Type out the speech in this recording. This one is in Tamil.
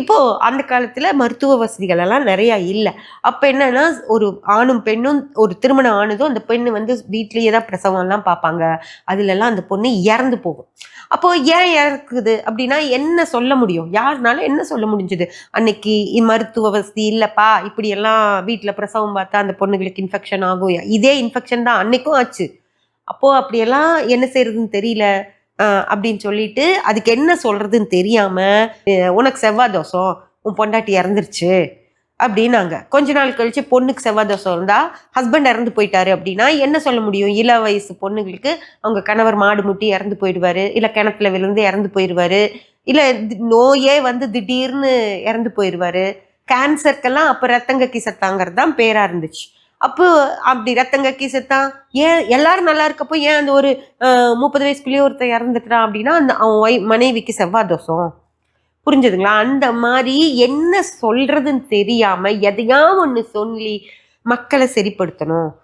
இப்போது அந்த காலத்தில் மருத்துவ வசதிகள் எல்லாம் நிறையா இல்லை. அப்போ என்னன்னா ஒரு ஆணும் பெண்ணும் ஒரு திருமணம் ஆனதும் அந்த பெண்ணு வந்து வீட்லேயே தான் பிரசவம்லாம் பார்ப்பாங்க அதுலலாம் அந்த பொண்ணு இறந்து போகும். அப்போது ஏன் இறக்குது அப்படின்னா என்ன சொல்ல முடியும்? யாருனாலும் என்ன சொல்ல முடிஞ்சது? அன்னைக்கு மருத்துவ வசதி இல்லைப்பா இப்படியெல்லாம் வீட்டில் பிரசவம் பார்த்தா அந்த பொண்ணுங்களுக்கு இன்ஃபெக்ஷன் ஆகும். இதே இன்ஃபெக்ஷன் தான் அன்னைக்கும் ஆச்சு. அப்போது அப்படியெல்லாம் என்ன செய்யறதுன்னு தெரியல. அப்படின்னு சொல்லிட்டு அதுக்கு என்ன சொல்றதுன்னு தெரியாம உனக்கு செவ்வாய் தோசம் உன் பொண்டாட்டி இறந்துருச்சு அப்படின்னாங்க. கொஞ்ச நாள் கழிச்சு பொண்ணுக்கு செவ்வாய் தோசம் இருந்தா ஹஸ்பண்ட் இறந்து போயிட்டாரு அப்படின்னா என்ன சொல்ல முடியும்? இள வயசு பொண்ணுங்களுக்கு அவங்க கணவர் மாடு முட்டி இறந்து போயிடுவாரு இல்ல கிணத்துல விழுந்து இறந்து போயிடுவாரு இல்ல நோயே வந்து திடீர்னு இறந்து போயிடுவாரு. கேன்சருக்கெல்லாம் அப்ப ரத்தங்க கிசத்தாங்கிறது தான் பேரா இருந்துச்சு. அப்போ அப்படி ரத்தங்க செத்தான் ஏன் எல்லாரும் நல்லா இருக்கப்போ ஏன் அந்த ஒரு முப்பது வயசுக்குள்ளேயே ஒருத்தன் இறந்துக்கிறான் அப்படின்னா அந்த அவன் ஒய் மனைவிக்கு செவ்வாய் தோஷம். புரிஞ்சுதுங்களா? அந்த மாதிரி என்ன சொல்றதுன்னு தெரியாம எதையாவது ஒன்று சொல்லி மக்களை சரிப்படுத்தணும்.